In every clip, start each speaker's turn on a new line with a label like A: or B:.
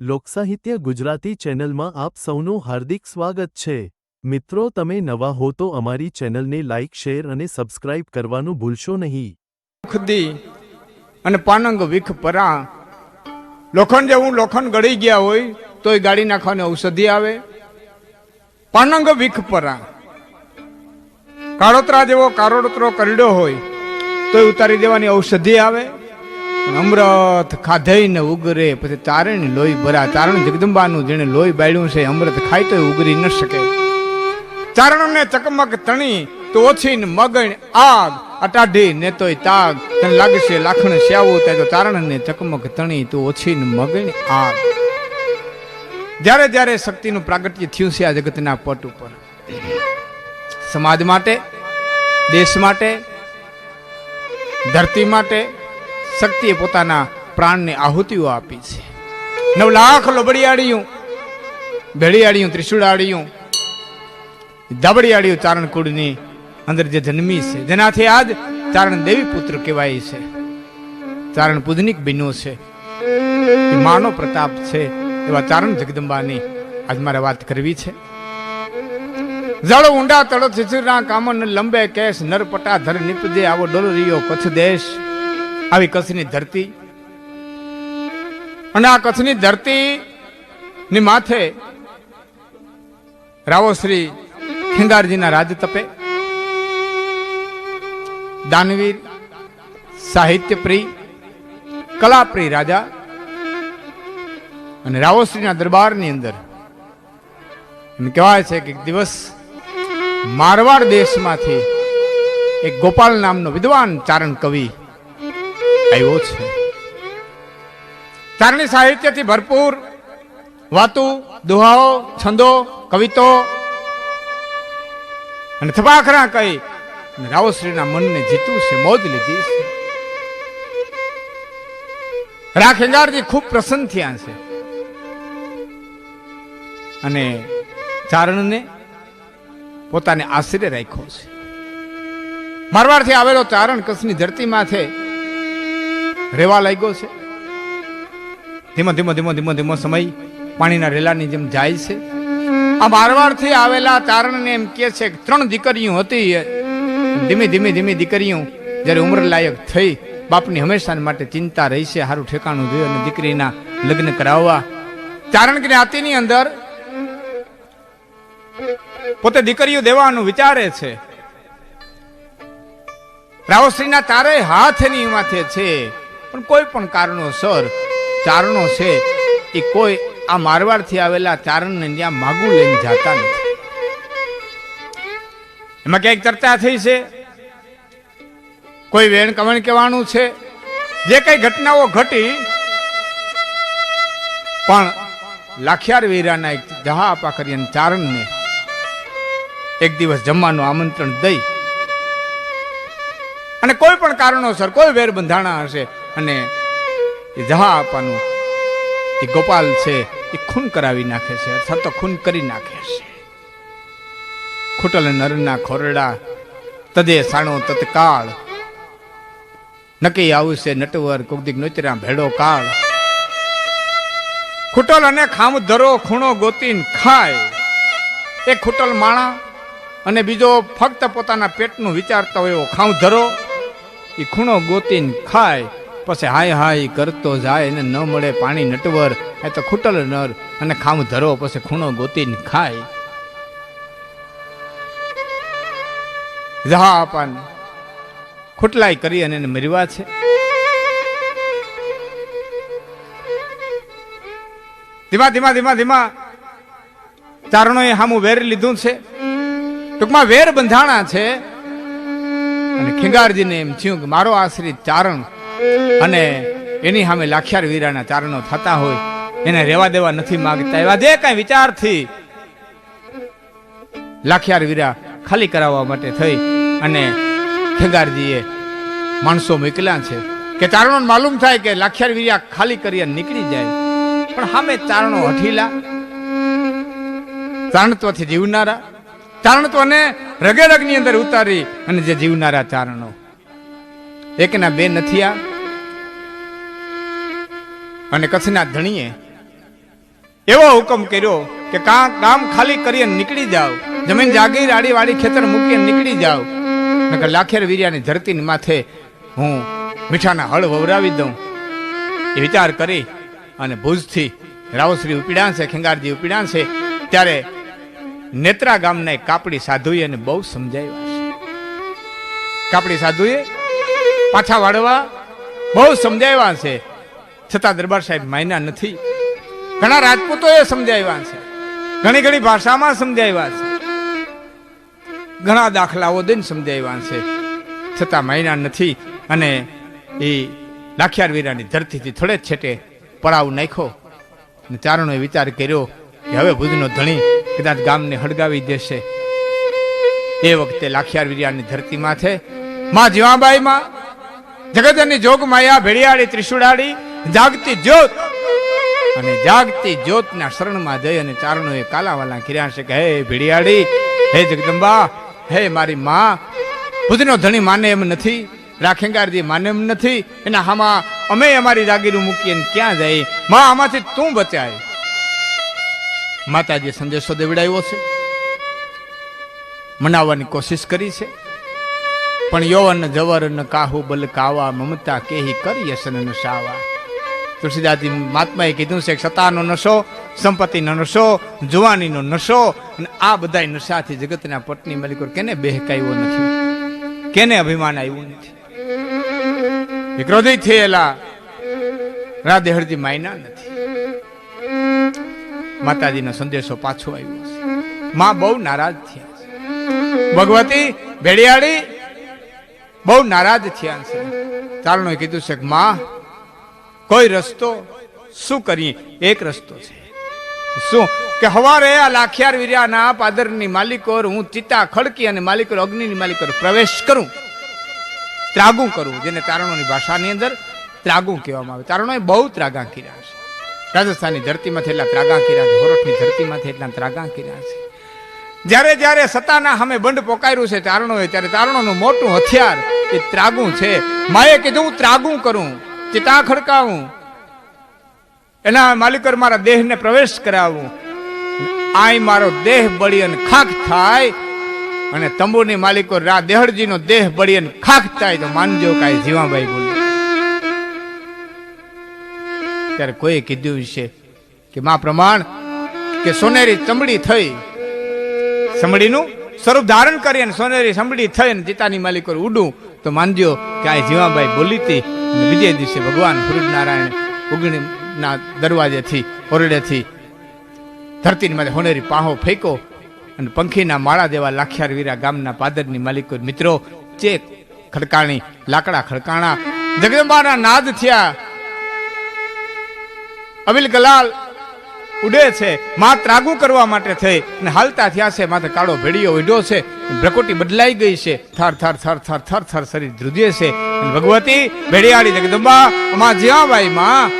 A: લોકસાહિત્ય ગુજરાતી ચેનલમાં આપ સૌનું હાર્દિક સ્વાગત છે. મિત્રો, તમે નવા હો તો અમારી ચેનલને લાઇક શેર અને સબસ્ક્રાઇબ કરવાનું ભૂલશો નહીં.
B: ખુદી અને પાનંગ વિખ પરા. લોખંડ જેવું લોખંડ ગળી ગયા હોય તો એ ગાડી નાખવાની ઔષધિ આવે. પાનંગ વિખ પરા. કાળોતરા જેવો કાળોતરો કરડ્યો હોય, તોય ઉતારી દેવાની ઔષધિ આવે. અમૃત ખાધઈ ને ઉગરે, પછી તારણ લોહી ભરા. તારણ જગદંબાનું જેને લોહી બાળ્યું છે, અમૃત ખાય તોય ઉગરી ન શકે. ચારણને ચકમક તણી, તો ઓછી ને મગણ આગ અટાઢી ને તોય તાગ. તને લાગશે લાખણ શ્યાવું થાય તો ચારણને ચકમક તણી, તો ઓછી ને મગણ આગ. જ્યારે જ્યારે શક્તિનું પ્રાગટ્ય થયું છે આ જગતના પટ ઉપર. સમાજ માટે, દેશ માટે, ધરતી માટે શક્તિએ પોતાના પ્રાણને આહુતિઓ આપી છે. નવ લાખ લોબડિયાળીયું, ભેળિયાળીયું, ત્રિશુળાળીયું, ધાબડિયાળીયું ચારણ કુળની અંદર જે જન્મી છે. જેનાથી આજ ચારણ દેવી પુત્ર કહેવાય છે. ચારણ પૂજનિક બન્યો છે. માનો પ્રતાપ છે એવા ચારણ જગદંબાની આજ મારે વાત કરવી છે. જળ ઊંડા તળ શિશિરના કામન, લંબે કેશ નરપટા ધર નિપજે આવો ડોલરીયો, કચ્છ દેશ. આવી કચ્છની ધરતી. અને આ કચ્છની ધરતી ની માથે રાવો શ્રી ખેંગારજીના રાજ તપે. દાનવીર સાહિત્ય પ્રિય કલાપ્રિય રાજા અને રાવોશ્રીના દરબારની અંદર કહેવાય છે કે એક દિવસ મારવાડ દેશમાંથી એક ગોપાલ નામનો વિદ્વાન ચારણ કવિ આવ્યો છે. ચારણી સાહિત્યથી ભરપૂર વાતુ, દુહાઓ, છંદો, કવિતો અને થપાખરા કહી રાવશ્રીના મનને જીતું છે, મોજ લીધી છે. રાખેંગારજી ખૂબ પ્રસન્ન થયા છે. અને ચારણને પોતાને આશ્રય રાખ્યો છે. મારવાડથી આવેલો ચારણ કચ્છની ધરતી માથે રેવા લાગ્યો છે. ધીમો ધીમો ધીમો ધીમો ધીમો સમય પાણીના રેલાની જેમ જાય છે. આ મારવાડથી આવેલા તારણને એમ કે છે કે ત્રણ દીકરીઓ હતી. ધીમે ધીમે ધીમે દીકરીઓ જ્યારે ઉંમર લાયક થઈ, બાપની હંમેશા માટે ચિંતા રહી છે સારું ઠેકાણું જોયું અને દીકરીના લગ્ન કરાવવા. તારણ જ્ઞાતિની અંદર પોતે દીકરીઓ દેવાનું વિચારે છે. રાવશ્રીના તારે હાથની માથે છે. પણ કોઈ પણ કારણોસર ચારણો છે, એ કોઈ આ મારવાડથી આવેલા ચારણને ત્યાં માગું લઈને જતા નથી. એમાં ક્યાંક ચર્ચા થઈ છે, કોઈ વેણ કમણ કહેવાનું છે, જે કઈ ઘટનાઓ ઘટી, પણ લાખિયાર વીરાના એક જહા આપા કરી ચારણને એક દિવસ જમવાનું આમંત્રણ દઈ. અને કોઈ પણ કારણોસર કોઈ વેર બંધાણા હશે અને એ જહા આપવાનું, એ ગોપાલ છે, એ ખૂન કરાવી નાખે છે, અથવા તો ખૂન કરી નાખે છે. ખૂટલ નરના ખોરડા, તદે સાણો તત્કાળ. નક્કી આવશે નટવર કોકદીક નોચરા ભેડો કાળ. ખૂટલ અને ખામ ધરો, ખૂણો ગોતીન ખાય. એ ખૂટલ માણા અને બીજો ફક્ત પોતાના પેટનું વિચારતા હોય એવો ખાવ ધરો, એ ખૂણો ગોતીન ખાય. પછી હાય હાય કરતો જાય એને ન મળે પાણી નટવર, એ તો ખૂટલ નર અને ખામ ધરો પછી ખૂણો ગોતીને ખાય. જહા અપાન ખૂટલાઈ કરી અને એને મરવા છે. ધીમા ધીમા ધીમા ધીમા. ચારણોએ હામું વેર લીધું છે. ટૂંકમાં વેર બંધાણા છે. અને ખેંગારજીને એમ થયું કે મારો આશ્રિત ચારણ અને એની સામે લાખિયાર વીરાના ચારણો થતા હોય, એને રેવા દેવા નથી માગતા. એવા જે કઈ વિચારથી લાખિયાર વીરા ખાલી કરાવવા માટે થઈ અને ખેગારજીએ માણસો મોકલ્યા છે. કે ચારણો માલુમ થાય કે લાખિયાર વીરા ખાલી કરી નીકળી જાય. પણ સામે ચારણો હઠીલા ચારણત્વથી જીવનારા ચારણત્વને રગે રગની અંદર ઉતારી અને જે જીવનારા ચારણો એકના બે નથી અને કચ્છના ધણીએ એવો હુકમ કર્યો કે કાં કામ ખાલી કરીને નીકળી જાવ જમીન જાગીર આડી વાડી ખેતર મૂકીને નીકળી જાવ નકર લાખેર વીર્યાની ધરતીની માથે હું મીઠાના હળ વવરાવી દઉં. એ વિચાર કરી અને ભુજથી રાવશ્રી ઉપીડાણ છે, ખેંગારજી ઉપીડાણ છે, ત્યારે નેત્રા ગામના કાપડી સાધુએ અને બહુ સમજાવ્યા છે કાપડી સાધુએ પાછા વાળવા. બહુ સમજાવ્યા છે. છતાં દરબાર સાહેબ માયના નથી. ઘણા રાજપૂતોએ સમજાવ્યા છે. ઘણી ઘણી ભાષામાં સમજાવ્યા છે. ઘણા દાખલાઓ દઈને સમજાવ્યા છે. છતાં માયના નથી અને એ લાખિયાર વીરાની ધરતીથી થોડે છેટે પડાવ નાખ્યો. અને ચારણોએ વિચાર કર્યો કે હવે ભુજનો ધણી કદાચ ગામને હળગાવી દેશે. એ વખતે લાખિયાર વીરાની ધરતીમાં છે. માં જીવાબાઈ માં જગતની જોગ માયા ભેડિયાળી ત્રિશુડાળી જાગતી જ્યોત. અને જાગતી જ્યોતના શરણમાં જઈ અને ચારણોએ કાલાવાલા કર્યા છે કે, હે ભેડિયાળી હે જગદંબા, હે મારી માં બુદ્ધનો ધણી માને એમ નથી, રાખેંગારજી માને એમ નથી, એના હામાં અમે અમારી જાગીરું મૂકીએ ક્યાં જઈ માં, આમાંથી તું બચાય. માતાજી સંદેશો દેવડાવ્યો છે. મનાવવાની કોશિશ કરી છે. પણ યૌવન જવરન કાહુ બલ કાવા, મમતા કેહી કરી યસન નશાવા તુલસીદાસજી મહાત્માએ કીધું છે સતાનો નશો, સંપત્તિનો નશો, જુવાનીનો નશો અને આ બધાય નશાથી જગતના પત્ની મલિકો કેને બહેકાયો નથી, કેને અભિમાન આવ્યું નથી. વિક્રોધી થયેલા રાધેહરજી માયના નથી. માતાજીનો સંદેશો પાછો આવ્યો છે. માં બહુ નારાજ થયા ભગવતી ભેડિયાળી બહુ નારાજ થયા છે. ચારણોએ કીધું છે કે, માં, કોઈ રસ્તો શું કરીએ? એક રસ્તો છે. શું? કે હવારે આ લાખિયાર વીર્યાના પાદરની માલિકોર હું ચિતા ખડકી અને માલિકોર અગ્નિની માલિકોર પ્રવેશ કરું. ત્રાગું કરું, જેને તારણોની ભાષાની અંદર ત્રાગું કહેવામાં આવે. તારણોએ બહુ ત્રાગા કર્યા છે. રાજસ્થાનની ધરતીમાંથી એટલા ત્રાગા કર્યા છે, હોરઠની ધરતીમાંથી એટલા ત્રાગા કર્યા છે. જ્યારે જ્યારે સતાના સામે બંડ પોકાર્યું છે ચારણોએ ત્યારે ચારણોનું મોટું હથિયાર એ ત્રાગું છે. માએ કીધું, હું ત્રાગું કરું, ચિતા ખડકાવું, એના માલિકર મારા દેહને પ્રવેશ કરાવું. આય મારો દેહ બળી અને ખાખ થાય, અને તંબુની માલિકો રા દેહડજીનો દેહ બળી અને ખાખ થાય. તો માનજો કાંઈ જીવાભાઈ બોલે. ત્યારે કોઈએ કીધું છે કે, માં પ્રમાણ કે સોનેરી ચમડી થઈ સમડીનું સ્વરૂપ ધારણ કરી અને સોનેરી સંભળી થઈ અને ચિતાની માલિક ઉડું તો માનજો કે આ જીવાભાઈ બોલી હતી બીજે દિવસે ભગવાન સૂર્યનારાયણ ઉગણીના દરવાજેથી, ઓરડેથી ધરતીની માથે હોનેરી પાહો ફેંકો અને પંખીના માળા જેવા લાખિયાર વીરા ગામના પાદરની માલિકો, મિત્રો ચેક ખડકાણી, લાકડા ખડકાણા, જગદંબાના નાદ થયા. અબિલ ગલાલ ઉડે છે. માં ત્રાગુ કરવા માટે થઈ અને હાલતા થયા છે. માથે કાળો ભેડિયો ઉડ્યો છે. પ્રકૃતિ બદલાઈ ગઈ છે. થર થર થર થર થર થર શરીર ધ્રુજે છે. ભગવતી ભેડિયાળી જગદંબા માં જ્યાંબાઈ માં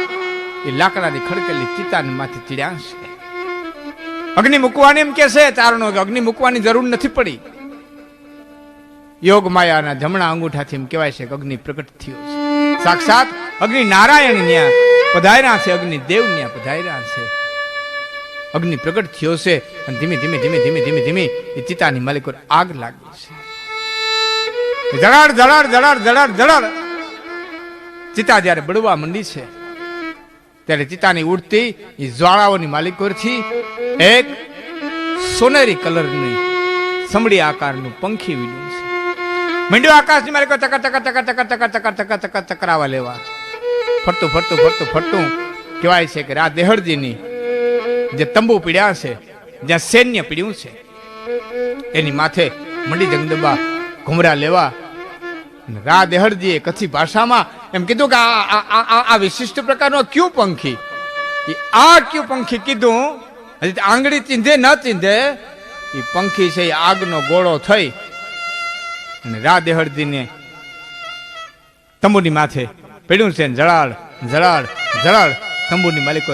B: એ લાકડાની ખડકેલી ચિતાને માથે ચીડ્યા છે. અગ્નિ મૂકવાની એમ કે છે. ચારણો કે અગ્નિ મૂકવાની જરૂર નથી પડી. યોગ માયાના જમણા અંગૂઠાથી એમ કહેવાય છે કે અગ્નિ પ્રગટ થયો છે. સાક્ષાત અગ્નિ નારાયણ ન્યા પધાર્યા છે. અગ્નિ દેવ ન્યા પધાર્યા છે. અગ્નિ પ્રગટ થયો છે અને ધીમે ધીમે ધીમે ધીમે ધીમે ધીમે એ ચિતાની માલિકો આગ લાગી છે. ધડાડ ધડાડ ધડાડ ધડાડ ધડાડ ચિતા જ્યારે બળવા મંડી છે, ત્યારે ચિતાની ઉડતી એ જ્વાળાઓની માલિકોરથી એક સોનેરી કલરની સમડી આકારનું પંખી વીડ્યું છે. મંડ્યો આકાશની માલિકો ચકર ચકર ચકર ચકર ચકર ચકર ચકર ચકર ચકરાવા લેવા. ફરતું ફરતું ફરતું ફરતું. કહેવાય છે કે રા દેહળજીની જે તંબુ પીડ્યા છે જ્યાં સૈન્ય પીડ્યું છે, એની માથે મંડી જગદંબા ઘુમરા લેવા રા દેહરજીએ કચ્છી ભાષામાં એમ કીધું કે આ વિશિષ્ટ પ્રકારનો ક્યુ પંખી? આ ક્યુ પંખી કીધું? હજી આંગળી ચીંધે, ન ચીંધે, એ પંખી છે એ આગનો ગોળો થઈ અને રા દેહરજીને તંબુની માથે પડ્યું છે જળાળ જળાળ જળાળ તંબુની માલિકો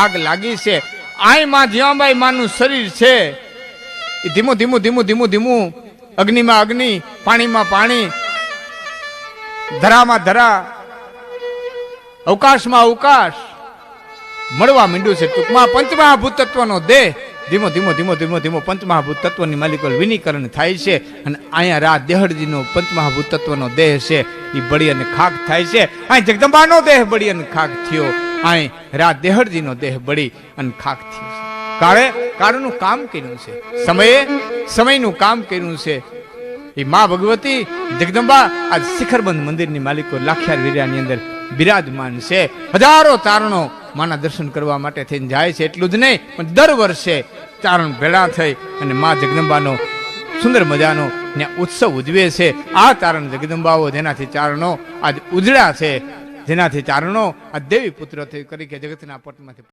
B: આગ લાગી છે. આયમાં જ્યાંબાઈ માનું શરીર છે. એ ધીમું ધીમું ધીમું ધીમું ધીમું. અગ્નિમાં અગ્નિ, પાણીમાં પાણી. ધરામાં ધરા. અવકાશમાં અવકાશ. મળવા માંડ્યું છે ટૂંકમાં પંચમહાભૂત તત્વનો દેહ. ધીમો ધીમો ધીમો ધીમો ધીમો પંચમહાભૂત તત્વની માલિકોલ વિનીકરણ થાય છે અને અહીંયા રા દેહડજીનો પંચમહાભૂત તત્વનો દેહ છે. એ બળી અને ખાક થાય છે. અહીં જગદંબાનો દેહ બળી અને ખાક થયો. અહીં રા દેહડજીનો દેહ બળી અને ખાક થયો છે. કાળે કાળનું કામ કર્યું છે. સમયે સમયનું કામ કર્યું છે. એ મા ભગવતી જગદંબા આ શિખરબંધ મંદિરની માલિકો લાખિયાર વીર્યાની અંદર બિરાજમાન છે. હજારો તારણો માના દર્શન કરવા માટે થઈને જાય છે. એટલું જ નહીં, પણ દર વર્ષે તારણ ભેળા થઈ અને મા જગદંબાનો સુંદર મજાનો ત્યાં ઉત્સવ ઉજવે છે. આ તારણ જગદંબાઓ જેનાથી ચારણો આજ ઉજળા છે. જેનાથી ચારણો આ દેવી પુત્ર થઈ કરી કે જગતના પટમાંથી